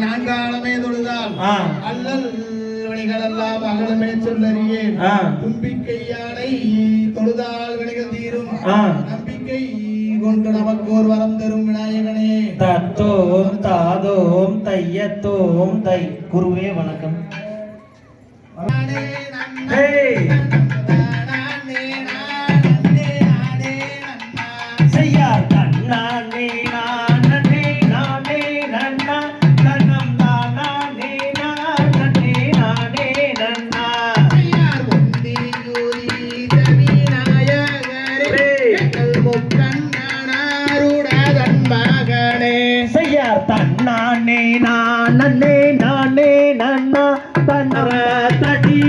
நான்காலமே தொழுதால் ஆ. அல்லல் வினைகளெல்லாம் அகலமே சொல்லறியேன் ஆ. தும்பிக்கை யானை தொழுதால் வினைகள் தீரும். நம்பிக்கை கொண்டு நமக்கு ஒரு வரம் தரும் விநாயகனே தத்தோம் தாதோம் தையத்தோம் தை குருவே வணக்கம் நானே நானே நானே நானே நன்னா தன்னர தடி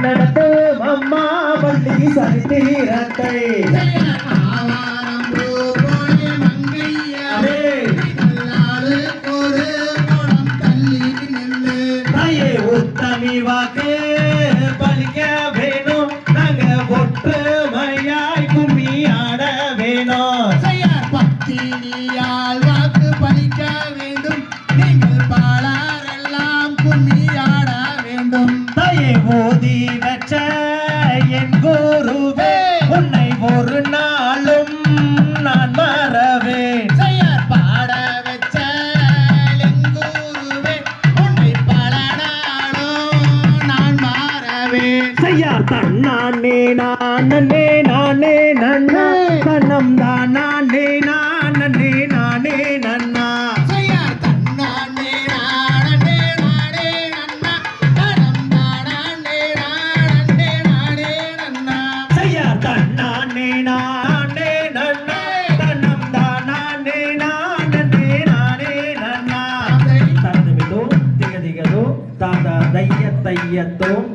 நடத்து அம்மா வள்ளி சரித்திரத்தை. வாக்கு பலிக்க வேணும். நாங்க ஒற்றுமையாய் கும்மி ஆட வேணும் பத்தினியால் வாக்கு பலிக்க வேண்டும். நீங்கள் பாலாரெல்லாம் கும்மியாட வேண்டும். தாயை ஓதி வச்ச என் குருவே உன்னை ஒரு நாளும் நான் மறவேன். செய்யார் தன்னானே நானே நானே நன்னா. தன்னம் தானே நானே நானே நன்னா. தன்னானே நானே நானே நன்னா. தனம் தானே நானே நானே நன்னா. செய்யார் தன்னானே நானே நன்னா. தன்னம் தானே நானே நானே நன்னா. தனது மிதோ திகதிகதோ தாதா தைய தையத்தோம்